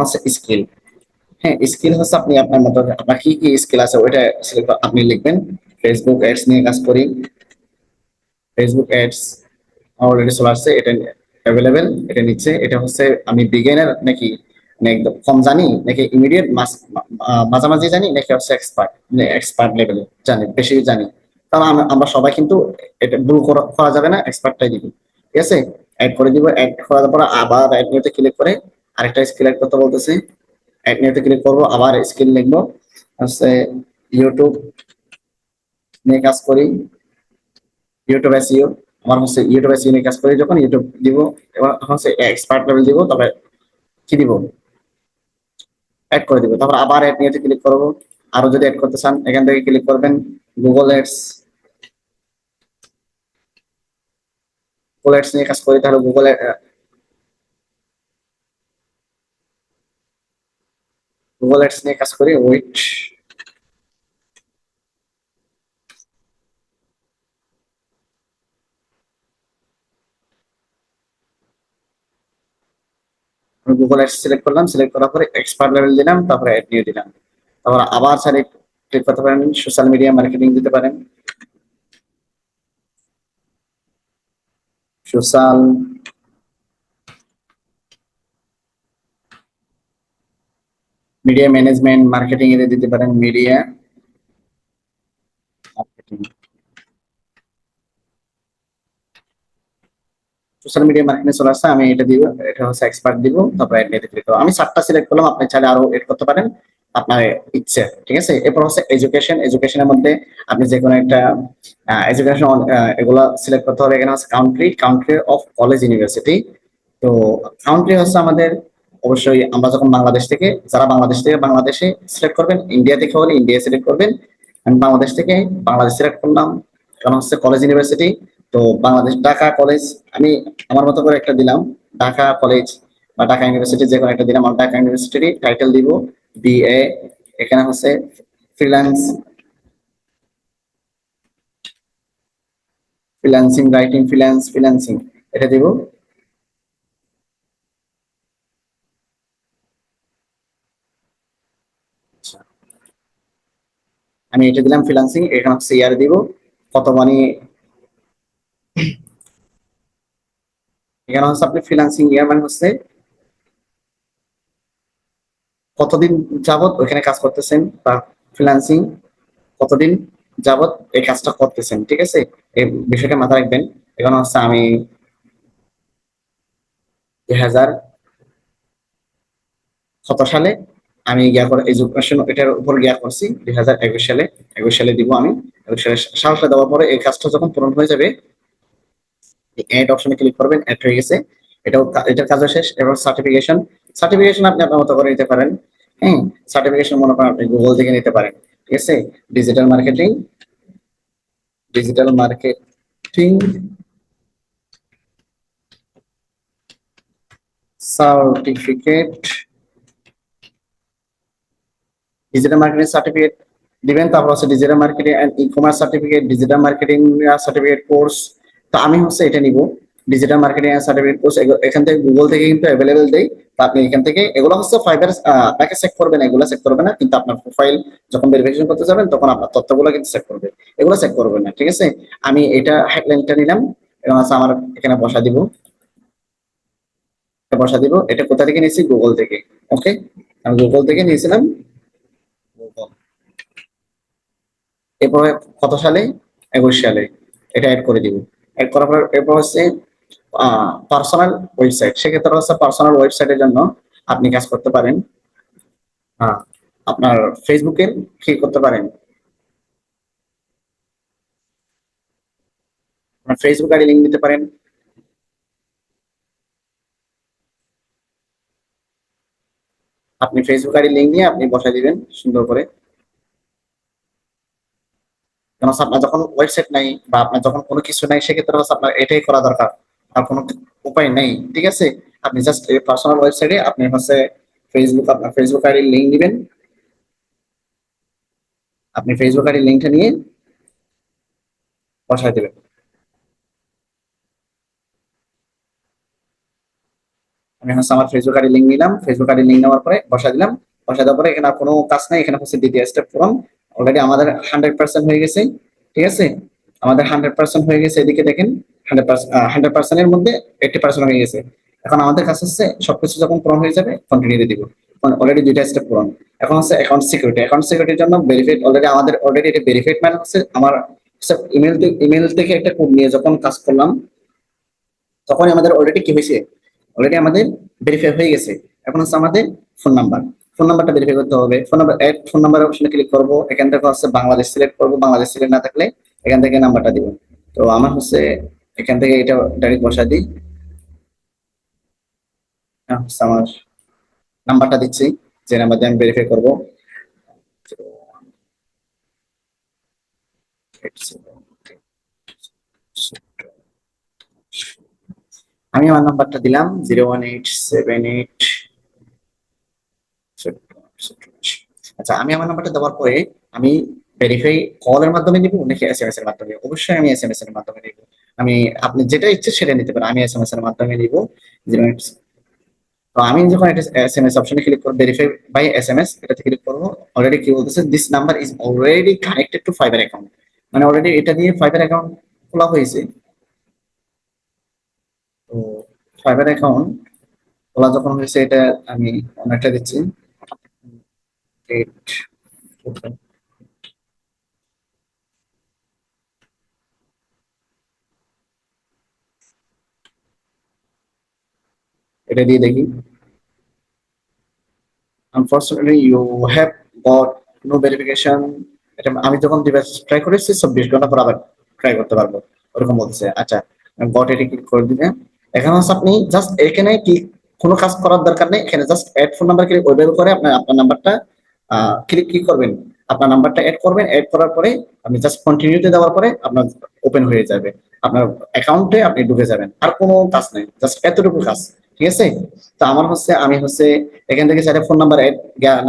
হচ্ছে স্কিল হ্যাঁ স্কিল হচ্ছে আপনি আপনার মতো, আপনার কি কি স্কিল আছে ওইটা করে আপনি লিখবেন। ফেসবুক অ্যাডস নিয়ে কাজ করি। ফেসবুক অ্যাডস অলরেডি চলে আসছে, এটা অ্যাভেলেবেল এটা নিচ্ছে। এটা হচ্ছে আমি নাকি একদম কম জানি, নাকি ইমিডিয়েট মাঝামাঝি জানি, নাকি হচ্ছে এক্সপার্ট এক্সপার্ট লেভেলে জানি, বেশি জানি। কারণ আমরা- সবাই কিন্তু এটা ভুল করা যাবে না এক্সপার্টটাই দিব। ঠিক আছে? অ্যাড করে দিব অ্যাড করার পর আবার অ্যাড নিউতে ক্লিক করে আরেকটা স্কিল অ্যাড করতে বলতেছে। অ্যাড নিউতে ক্লিক করব, আবার স্কিল লিখব। হচ্ছে ইউটিউব নিয়ে কাজ করি। ইউটিউব এসইও আমার হচ্ছে ইউটিউব এসইও নিয়ে কাজ করি। যখন ইউটিউব দিব, এবার হচ্ছে এক্সপার্ট লেভেল দিব, তবে কি দিব? অ্যাড করে দিব। তারপর আবার অ্যাড নিয়ে ক্লিক করব। আরও যদি অ্যাড করতে চান, এখান থেকে ক্লিক করবেন গুগল অ্যাডস গুগল অ্যাডস নিয়ে কাজ করি, তাহলে গুগল গুগল অ্যাডস নিয়ে কাজ করি ওয়েট গুগল অ্যাডস সিলেক্ট করলাম সিলেক্ট করার পরে এক্সপার্ট লেভেল দিলাম, তারপরে অ্যাড নিয়ে দিলাম। তারপর আবার সাইডে ক্লিক করতে পারেন সোশ্যাল মিডিয়া মার্কেটিং দিতে পারেন। সোশ্যাল মিডিয়া ম্যানেজমেন্ট মার্কেটিং এ দিতে পারেন media marketing social media marketing চলে আসছে, আমি এটা দিব, এটা হচ্ছে এক্সপার্ট দিব, তারপর এড নিতে ক্লিক আমি সাতটা সিলেক্ট করলাম, আপনি চাইলে আরও এড করতে পারেন, আপনার ইচ্ছে, ঠিক আছে? এরপর হচ্ছে এডুকেশন এডুকেশনের মধ্যে আপনি যে কোনো একটা এডুকেশন এগুলো সিলেক্ট করতে হবে। এখানে হচ্ছে country country of college university তো কাউন্ট্রি হচ্ছে আমাদের অবশ্যই আমরা যখন বাংলাদেশ থেকে, যারা বাংলাদেশ থেকে বাংলাদেশে সিলেক্ট করবেন ইন্ডিয়া থেকে হলে ইন্ডিয়া সিলেক্ট করবেন। আমি বাংলাদেশ থেকে বাংলাদেশ সিলেক্ট করলাম, কারণ হচ্ছে কলেজ ইউনিভার্সিটি তো বাংলাদেশ, ঢাকা কলেজ আমি আমার মতো করে একটা দিলাম, ঢাকা কলেজ বা ঢাকা ইউনিভার্সিটি যে কোনো একটা দিলাম আমার ঢাকা ইউনিভার্সিটি টাইটেল দিব বিএ এখানে হচ্ছে freelance freelancing writing freelance freelancing এটা দিব। আমি এটা দিলাম ফ্রিল্যান্সিং এখানে হচ্ছে ইয়ার দিব। কত মানে এখানে হচ্ছে আপনি ফ্রিল্যান্সিং ইয়ার মানে হচ্ছে কতদিন যাবত ওইখানে কাজ করতেছেন বা ফ্রিল্যান্সিং কতদিন যাবত এই কাজটা করতেছেন, ঠিক আছে? এই বিষয়টা মাথায় রাখবেন। এখানে হচ্ছে আমি দুই হাজার কত সালে আমি গিয়া করে এডুকেশন এটার উপর গিয়া করছি, দুই হাজার একুশ সালে। একুশ সালে দিব আমি। একুশ সালে সালটা দেওয়ার পরে এই কাজটা যখন পূরণ হয়ে যাবে এড অপশনে ক্লিক করবেন এড হয়ে গেছে। এটাও এটার কাজ শেষ। এবার সার্টিফিকেশন সার্টিফিকেশন আপনি আপনার মতো করে নিতে পারেন। হ্যাঁ সার্টিফিকেশন মনে করেন আপনি গুগল থেকে নিতে পারেন। ঠিক আছে? Digital marketing digital marketing certificate digital marketing certificate দিবেন তারপর হচ্ছে digital marketing and e commerce certificate digital marketing certificate course তো আমি হচ্ছে এটা নিব। ডিজিটাল মার্কেটিং সার্টিফিকেট কোর্স এখান থেকে গুগল থেকে কিন্তু অ্যাভেলেবেল তো আপনি এখান থেকে এগুলো হচ্ছে ফাইবার আপনাকে চেক করবে না এগুলো চেক করবে না, কিন্তু আপনার প্রোফাইল যখন ভেরিফিকেশন করতে যাবেন, তখন আপনার তথ্যগুলো কিন্তু চেক করবে। এগুলো চেক করবে না, ঠিক আছে? আমি এটা হেডলাইনটা নিলাম, এবং আছে আমার এখানে বসা দিব। বসা দিব, এটা কোথা থেকে নিয়েছি? গুগল থেকে ওকে আমি গুগল থেকে নিয়েছিলাম গুগল এরপর কত সালে? একুশ সালে। এটা অ্যাড করে দিব। অ্যাড করার পর এরপর হচ্ছে পার্সোনাল ওয়েবসাইট সেক্ষেত্রে হচ্ছে পার্সোনাল ওয়েবসাইটের জন্য আপনি কাজ করতে পারেন। আহ, আপনার ফেসবুকের কি করতে পারেন। ফেসবুক আইডি লিঙ্ক দিতে পারেন। আপনি ফেসবুক আইডি লিঙ্ক নিয়ে আপনি বসাই দিবেন সুন্দর করে। আপনার যখন ওয়েবসাইট নাই বা আপনার যখন কোনো কিছু নাই, সেক্ষেত্রে আপনার এটাই করা দরকার। আর কোনো উপায় নেই, ঠিক আছে? আপনি জাস্ট পার্সোনাল ওয়েবসাইটে আপনি হচ্ছে ফেসবুক আপনার ফেসবুক আইডির লিঙ্ক দিবেন আপনি ফেসবুক আইডির লিঙ্কটা নিয়ে বসাই দেবেন। আমি আমি হচ্ছে আমার ফেসবুক আইডি লিঙ্ক নিলাম। ফেসবুক আইডি লিঙ্ক নেওয়ার পরে বসা দিলাম। বসা দেওয়ার পরে এখানে কোনো কাজ নাই, এখানে হচ্ছে দ্বিতীয় স্টেপ ফর্ম অলরেডি আমাদের হান্ড্রেড পার্সেন্ট হয়ে গেছে, ঠিক আছে? আমাদের হান্ড্রেড পার্সেন্ট হয়ে গেছে, এদিকে দেখেন হান্ড্রেড পার্সেন্ট হান্ড্রেড পার্সেন্টের মধ্যে এইটি পার্সেন্ট হয়ে গেছে। এখন আমাদের কাছে হচ্ছে সবকিছু যখন পূরণ হয়ে যাবে কন্টিনিউ দিয়ে দিব। অলরেডি দুইটা স্টেপ পূরণ। এখন হচ্ছে অ্যাকাউন্ট সিকিউরিটি অ্যাকাউন্ট সিকিউরিটির জন্য ভেরিফাইড অলরেডি আমাদের অলরেডি এটা ভেরিফাইড মানে হচ্ছে আমার ইমেল ইমেল থেকে একটা কোড নিয়ে যখন কাজ করলাম তখন আমাদের অলরেডি কি হয়েছে? অলরেডি আমাদের ভেরিফাই হয়ে গেছে। এখন হচ্ছে আমাদের ফোন নাম্বার ফোন নাম্বারটা ভেরিফাই করতে হবে। Phone number add phone number অপশনে ক্লিক করব। এখান থেকে হচ্ছে বাংলাদেশ সিলেক্ট করব। বাংলাদেশ সিলেক্ট না থাকলে এখান থেকে নাম্বারটা দিব। তো আমার হচ্ছে এখান থেকে এটা ডাইরেক্ট বসা দিই। হ্যাঁ, আমার নাম্বারটা দিচ্ছি যে নাম্বার দিয়ে আমি ভেরিফাই করব। আমি আমার নাম্বারটা দিলাম zero one eight seven eight আচ্ছা আমি আমার নাম্বারটা দেওয়ার পরে আমি ভেরিফাই কলের মাধ্যমে নিব নাকি এস এম এস এর মাধ্যমে? অবশ্যই আমি এস এম এস এর মাধ্যমে নিব। আমি, আপনি যেটা ইচ্ছে সেটা নিতে পারেন, আমি এস এম এস এর মাধ্যমে নিব। জিরো তো আমি যখন এস এম এস অপশনে ক্লিক করব verify by S M S এটাতে ক্লিক করব। অলরেডি কি বলতেছে? This number is already connected to Fiverr account মানে অলরেডি এটা দিয়ে ফাইবার অ্যাকাউন্ট খোলা হয়েছে। তো ফাইবার অ্যাকাউন্ট খোলা যখন হয়েছে, এটা আমি অনেকটা দিচ্ছি। Eight এটা দিয়ে দেখি। Unfortunately you have got no verification এটা আমি যখন ডিভাইস ট্রাই করেছি, চব্বিশ ঘণ্টা পর আবার ট্রাই করতে পারব। ওরকম বলতেছে আচ্ছা গট এটি ক্লিক করে দিবে এখানে হচ্ছে আপনি জাস্ট এখানে ক্লিক কোনো কাজ করার দরকার নেই? এখানে just add phone number click Wavell করে আপনার আপনার নাম্বারটা ক্লিক কি করবেন? আপনার নাম্বারটা অ্যাড করবেন অ্যাড করার পরে আপনি জাস্ট কন্টিনিউতে দেওয়ার পরে আপনার ওপেন হয়ে যাবে। আপনার অ্যাকাউন্টে আপনি ঢুকে যাবেন। আর কোনো কাজ নেই জাস্ট এতটুকু কাজ, ঠিক আছে? তো আমার হচ্ছে, আমি হচ্ছে এখান থেকে চাইলে ফোন নাম্বার অ্যাড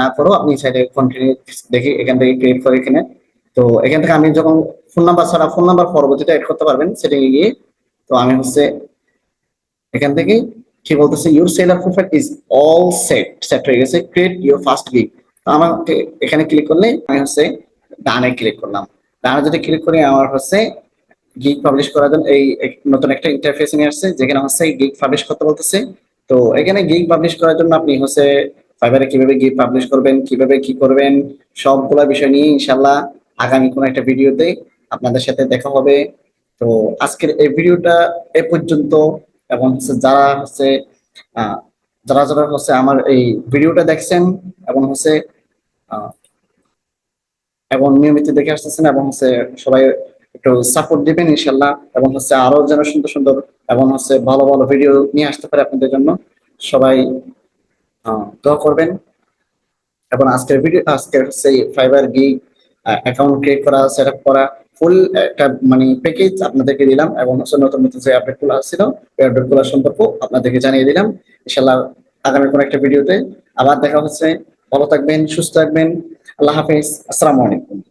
না করো, আপনি চাইলে কন্টিনিউ দেখি এখান থেকে ক্রিয়েট করে এখানে তো এখান থেকে আমি যখন ফোন নাম্বার ছাড়া ফোন নাম্বার পরবর্তীতে অ্যাড করতে পারবেন সেটিংয়ে গিয়ে, তো আমি হচ্ছে এখান থেকে কি বলতেছে your seller profile is all set set হয়ে গেছে ক্রিয়েট ইউর ফার্স্ট গিগ আমাকে এখানে ক্লিক করলে আমি হচ্ছে ডানে ক্লিক করলাম। ডানে যদি ক্লিক করি, আমার হচ্ছে গিগ পাবলিশ করার জন্য এই নতুন একটা ইন্টারফেস নিয়ে আসছে, যেখানে হচ্ছে গিগ পাবলিশ করতে বলতেছে। তো এখানে গিগ পাবলিশ করার জন্য আপনি হচ্ছে ফাইবারে কীভাবে গিগ পাবলিশ করবেন, কীভাবে কি করবেন, সবগুলা বিষয় নিয়ে ইনশাল্লাহ আগামী কোনো একটা ভিডিওতে আপনাদের সাথে দেখা হবে। তো আজকের এই ভিডিওটা এ পর্যন্ত। এবং হচ্ছে যারা হচ্ছে যারা যারা হচ্ছে আমার এই ভিডিওটা দেখছেন এবং হচ্ছে এবং নিয়মিত দেখে আসতেছেন এবং হচ্ছে সবাই একটু সাপোর্ট দিবেন ইনশাল্লাহ এবং হচ্ছে আরও যেন সুন্দর সুন্দর এবং হচ্ছে ভালো ভালো ভিডিও নিয়ে আসতে পারে আপনাদের জন্য। সবাই দোয়া করবেন। এবং আজকের ভিডিও আজকের হচ্ছে ফাইবার গি অ্যাকাউন্ট ক্রিয়েট করা সেট আপ করা ফুল একটা মানে প্যাকেজ আপনাদেরকে দিলাম এবং নতুন নতুন যে আপডেটগুলো আসছিল, ওই আপডেটগুলো সম্পর্কে আপনাদেরকে জানিয়ে দিলাম। ইনশাল্লাহ আগামী কোনো একটা ভিডিওতে আবার দেখা হচ্ছে। ভালো থাকবেন, সুস্থ থাকবেন। আল্লাহ হাফিজ। আসসালামু আলাইকুম।